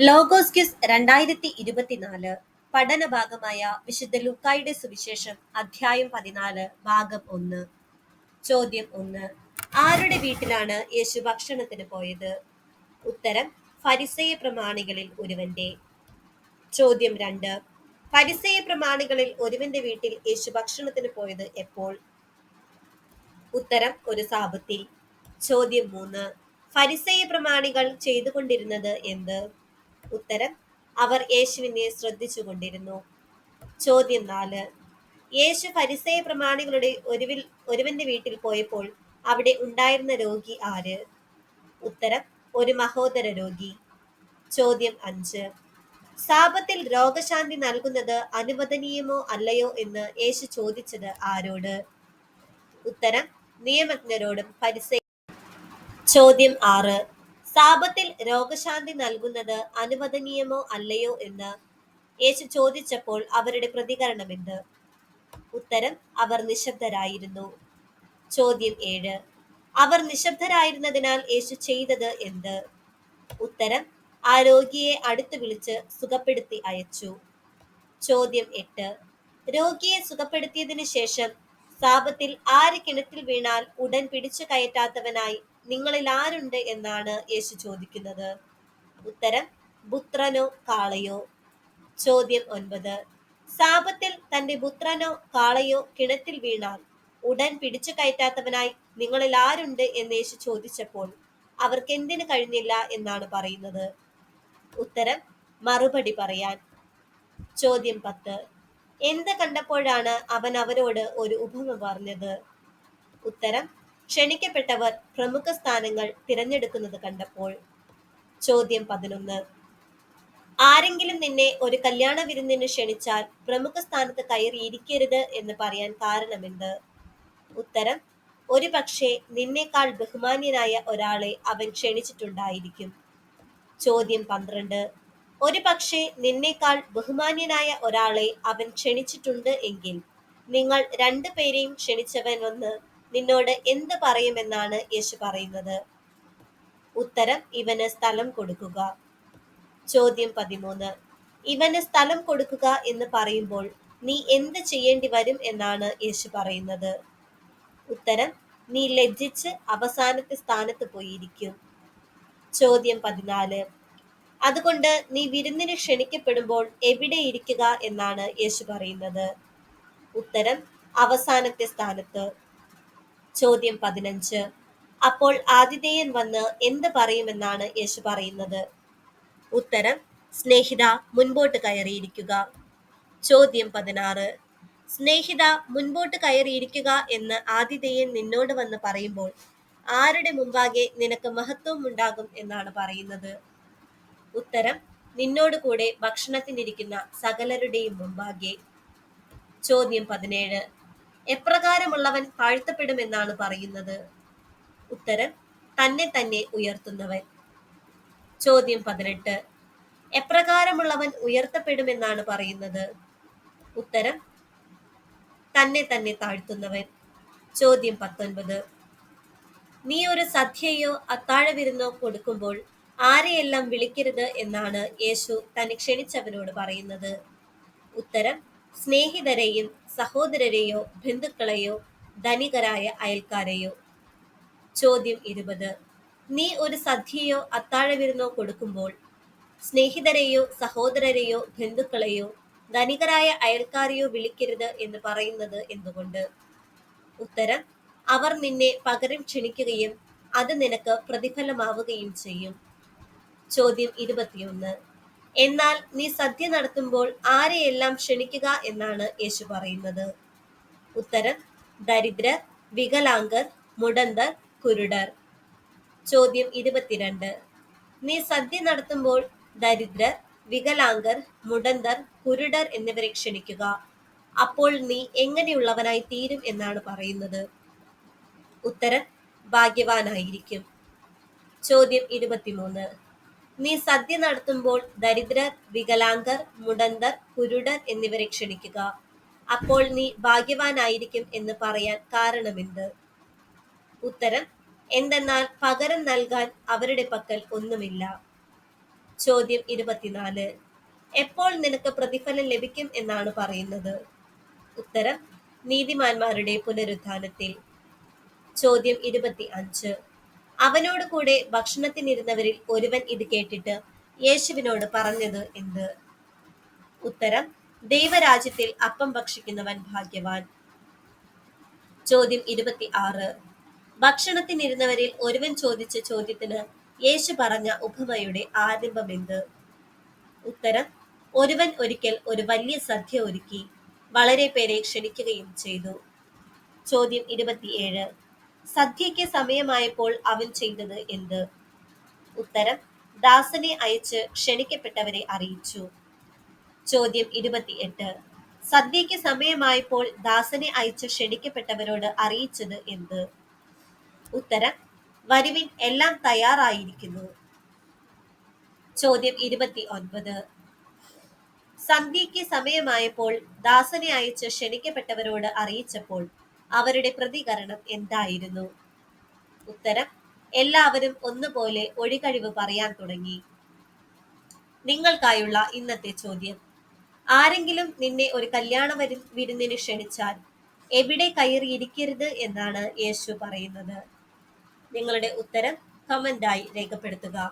Logos kiss രണ്ടായിരത്തി ഇരുപത്തിനാല് പഠന ഭാഗമായ വിശുദ്ധ ലുക്കായുടെ സുവിശേഷം അധ്യായം പതിനാല് ഭാഗം ഒന്ന്. ചോദ്യം ഒന്ന്. ആരുടെ വീട്ടിലാണ് യേശു ഭക്ഷണത്തിന് പോയത്? ഉത്തരം ഫരിസേയ പ്രമാണികളിൽ ഒരുവന്റെ. ചോദ്യം രണ്ട്. ഫരിസേയ പ്രമാണികളിൽ ഒരുവന്റെ വീട്ടിൽ യേശു ഭക്ഷണത്തിന് പോയത് എപ്പോൾ? ഉത്തരം ഒരു സാപത്തിൽ. ചോദ്യം മൂന്ന്. ഫരിസേയ പ്രമാണികൾ ചെയ്തുകൊണ്ടിരുന്നത് എന്ത്? ഉത്തരം അവർ യേശുവിനെ ശ്രദ്ധിച്ചുകൊണ്ടിരുന്നു. ചോദ്യം നാല്. യേശു പരിസയ പ്രമാണികളുടെ ഒരുവിൽ ഒരുവന്റെ വീട്ടിൽ പോയപ്പോൾ അവിടെ ഉണ്ടായിരുന്ന രോഗി ആര്? ഉത്തരം ഒരു മഹോദര രോഗി. ചോദ്യം അഞ്ച്. സാപത്തിൽ രോഗശാന്തി നൽകുന്നത് അനുവദനീയമോ അല്ലയോ എന്ന് യേശു ചോദിച്ചത് ആരോട്? ഉത്തരം നിയമജ്ഞരോടും പരിസയ ചോദ്യം ആറ്. സാപത്തിൽ രോഗശാന്തി നൽകുന്നത് അനുവദനീയമോ അല്ലയോ എന്ന് യേശു ചോദിച്ചപ്പോൾ അവരുടെ പ്രതികരണം എന്ത് ഉത്തരം അവർ നിശബ്ദരായിരുന്നു. ചോദ്യം ഏഴ്. അവർ നിശബ്ദരായിരുന്നതിനാൽ യേശു ചെയ്തത് എന്ത്? ഉത്തരം ആ രോഗിയെ അടുത്ത് വിളിച്ച് സുഖപ്പെടുത്തി അയച്ചു. ചോദ്യം എട്ട്. രോഗിയെ സുഖപ്പെടുത്തിയതിനു ശേഷം സാപത്തിൽ ആര് കിണറ്റിൽ വീണാൽ ഉടൻ പിടിച്ചു കയറ്റാത്തവനായി നിങ്ങളിൽ ആരുണ്ട് എന്നാണ് യേശു ചോദിക്കുന്നത്? ഉത്തരം പുത്രനോ കാളയോ? ചോദ്യം ഒൻപത്. സാപത്തിൽ തന്റെ പുത്രനോ കാളയോ കിണറ്റിൽ വീണാൽ ഉടൻ പിടിച്ചു കയറ്റാത്തവനായി നിങ്ങളിൽ ആരുണ്ട് എന്ന് യേശു ചോദിച്ചപ്പോൾ അവർക്ക് എന്തിനു കഴിഞ്ഞില്ല എന്നാണ് പറയുന്നത്? ഉത്തരം മറുപടി പറയാൻ. ചോദ്യം പത്ത്. എന്ത് കണ്ടപ്പോഴാണ് അവൻ അവരോട് ഒരു ഉപമ പറഞ്ഞത്? ഉത്തരം ക്ഷണിക്കപ്പെട്ടവർ പ്രമുഖ സ്ഥാനങ്ങൾ തിരഞ്ഞെടുക്കുന്നത് കണ്ടപ്പോൾ ചോദ്യം പതിനൊന്ന്. ആരെങ്കിലും നിന്നെ ഒരു കല്യാണ വിരുന്നിന് ക്ഷണിച്ചാൽ പ്രമുഖ സ്ഥാനത്ത് കയറിയിരിക്കരുത് എന്ന് പറയാൻ കാരണമെന്ത്? ഉത്തരം ഒരു പക്ഷേ നിന്നേക്കാൾ ബഹുമാന്യനായ ഒരാളെ അവൻ ക്ഷണിച്ചിട്ടുണ്ടായിരിക്കും. ചോദ്യം പന്ത്രണ്ട്. ഒരു പക്ഷേ നിന്നേക്കാൾ ബഹുമാന്യനായ ഒരാളെ അവൻ ക്ഷണിച്ചിട്ടുണ്ട് എങ്കിൽ നിങ്ങൾ രണ്ടു പേരെയും ക്ഷണിച്ചവൻ വന്ന് നിന്നോട് എന്ത് പറയുമെന്നാണ് യേശു പറയുന്നത്? ഉത്തരം ഇവന് സ്ഥലം കൊടുക്കുക. ചോദ്യം പതിമൂന്ന്. ഇവന് സ്ഥലം കൊടുക്കുക എന്ന് പറയുമ്പോൾ നീ എന്ത് ചെയ്യേണ്ടി വരും എന്നാണ് യേശു പറയുന്നത്? ഉത്തരം നീ ലജ്ജിച്ച് അവസാനത്തെ സ്ഥാനത്ത് പോയിരിക്കും. ചോദ്യം പതിനാല്. അതുകൊണ്ട് നീ വിരുന്നിന് ക്ഷണിക്കപ്പെടുമ്പോൾ എവിടെ ഇരിക്കുക എന്നാണ് യേശു പറയുന്നത്? ഉത്തരം അവസാനത്തെ സ്ഥാനത്ത്. ചോദ്യം പതിനഞ്ച്. അപ്പോൾ ആതിഥേയൻ വന്ന് എന്ത് പറയുമെന്നാണ് യേശു പറയുന്നത്? ഉത്തരം സ്നേഹിത മുൻപോട്ട് കയറിയിരിക്കുക. ചോദ്യം പതിനാറ്. സ്നേഹിത മുൻപോട്ട് കയറിയിരിക്കുക എന്ന് ആതിഥേയൻ നിന്നോട് വന്ന് പറയുമ്പോൾ ആരുടെ മുമ്പാകെ നിനക്ക് മഹത്വം ഉണ്ടാകും എന്നാണ് പറയുന്നത്? ഉത്തരം നിന്നോട് കൂടെ ഭക്ഷണത്തിനിരിക്കുന്ന സകലരുടെയും മുമ്പാകെ. ചോദ്യം പതിനേഴ്. എപ്രകാരമുള്ളവൻ താഴ്ത്തപ്പെടുമെന്നാണ് പറയുന്നത്? ഉത്തരം തന്നെ തന്നെ ഉയർത്തുന്നവൻ. ചോദ്യം പതിനെട്ട്. എപ്രകാരമുള്ളവൻ ഉയർത്തപ്പെടുമെന്നാണ് പറയുന്നത്? ഉത്തരം തന്നെ തന്നെ താഴ്ത്തുന്നവൻ. ചോദ്യം പത്തൊൻപത്. നീ ഒരു സദ്യയോ അത്താഴവിരുന്നോ കൊടുക്കുമ്പോൾ ആരെയെല്ലാം വിളിക്കരുത് എന്നാണ് യേശു തന്നെ ക്ഷണിച്ചവനോട് പറയുന്നത്? ഉത്തരം സ്നേഹിതരെയും സഹോദരരെയോ ബന്ധുക്കളെയോ ധനികരായ അയൽക്കാരെയോ. ചോദ്യം ഇരുപത്. നീ ഒരു സദ്യയോ അത്താഴവിരുന്നോ കൊടുക്കുമ്പോൾ സ്നേഹിതരെയോ സഹോദരരെയോ ബന്ധുക്കളെയോ ധനികരായ അയൽക്കാരെയോ വിളിക്കരുത് എന്ന് പറയുന്നത് എന്തുകൊണ്ട്? ഉത്തരം അവർ നിന്നെ പകരം ക്ഷണിക്കുകയും അത് നിനക്ക് പ്രതിഫലമാവുകയും ചെയ്യും. ചോദ്യം ഇരുപത്തിയൊന്ന്. എന്നാൽ നീ സദ്യ നടത്തുമ്പോൾ ആരെയെല്ലാം ക്ഷണിക്കുക എന്നാണ് യേശു പറയുന്നത്. ഉത്തരം ദരിദ്രർ വികലാംഗർ മുടന്തർ കുരുടർ. ചോദ്യം ഇരുപത്തിരണ്ട്. നീ സദ്യ നടത്തുമ്പോൾ ദരിദ്രർ വികലാംഗർ മുടന്തർ കുരുടർ എന്നിവരെ ക്ഷണിക്കുക. അപ്പോൾ നീ എങ്ങനെയുള്ളവനായി തീരും എന്നാണ് പറയുന്നത്. ഉത്തരം ഭാഗ്യവാനായിരിക്കും. ചോദ്യം ഇരുപത്തിമൂന്ന്. നീ സദ്യ നടത്തുമ്പോൾ ദരിദ്രർ വികലാംഗർ മുടന്തർ കുരുടർ എന്നിവരെ ക്ഷണിക്കുക. അപ്പോൾ നീ ഭാഗ്യവാനായിരിക്കും എന്ന് പറയാൻ കാരണമെന്ത്? ഉത്തരം എന്തെന്നാൽ പകരം നൽകാൻ അവരുടെ പക്കൽ ഒന്നുമില്ല. ചോദ്യം ഇരുപത്തിനാല്. എപ്പോൾ നിനക്ക് പ്രതിഫലം ലഭിക്കും എന്നാണ് പറയുന്നത്? ഉത്തരം നീതിമാന്മാരുടെ പുനരുത്ഥാനത്തിൽ ചോദ്യം ഇരുപത്തി അഞ്ച് അവനോട് കൂടെ ഭക്ഷണത്തിനിരുന്നവരിൽ ഒരുവൻ ഇത് കേട്ടിട്ട് യേശുവിനോട് പറഞ്ഞത് എന്ത്? ഉത്തരം ദൈവരാജ്യത്തിൽ അപ്പം ഭക്ഷിക്കുന്നവൻ ഭാഗ്യവാൻ. ചോദ്യം ഇരുപത്തി ആറ് ഭക്ഷണത്തിനിരുന്നവരിൽ ഒരുവൻ ചോദിച്ച ചോദ്യത്തിന് യേശു പറഞ്ഞ ഉപമയുടെ ആരംഭം എന്ത്? ഉത്തരം ഒരുവൻ ഒരിക്കൽ ഒരു വലിയ സദ്യ ഒരുക്കി വളരെ പേരെ ക്ഷണിക്കുകയും ചെയ്തു. ചോദ്യം ഇരുപത്തിയേഴ്. സദ്യയ്ക്ക് സമയമായപ്പോൾ അവൻ ചെയ്തത് എന്ത്? ഉത്തരം ദാസനെ അയച്ച് ക്ഷണിക്കപ്പെട്ടവരെ അറിയിച്ചു. ചോദ്യം ഇരുപത്തിയെട്ട്. സദ്യയ്ക്ക് സമയമായപ്പോൾ ദാസനെ അയച്ച് ക്ഷണിക്കപ്പെട്ടവരോട് അറിയിച്ചത് എന്ത്? ഉത്തരം വരുവിൻ എല്ലാം തയ്യാറായിരിക്കുന്നു. ചോദ്യം ഇരുപത്തി ഒൻപത് സന്ധ്യയ്ക്ക് സമയമായപ്പോൾ ദാസനെ അയച്ച് ക്ഷണിക്കപ്പെട്ടവരോട് അറിയിച്ചപ്പോൾ അവരുടെ പ്രതികരണം എന്തായിരുന്നു? ഉത്തരം എല്ലാവരും ഒന്നുപോലെ ഒഴികഴിവ് പറയാൻ തുടങ്ങി. നിങ്ങൾക്കായുള്ള ഇന്നത്തെ ചോദ്യം. ആരെങ്കിലും നിന്നെ ഒരു കല്യാണ വരി വിരുന്നിന് ക്ഷണിച്ചാൽ എവിടെ കയറിയിരിക്കരുത് എന്നാണ് യേശു പറയുന്നത്. നിങ്ങളുടെ ഉത്തരം കമന്റായി രേഖപ്പെടുത്തുക.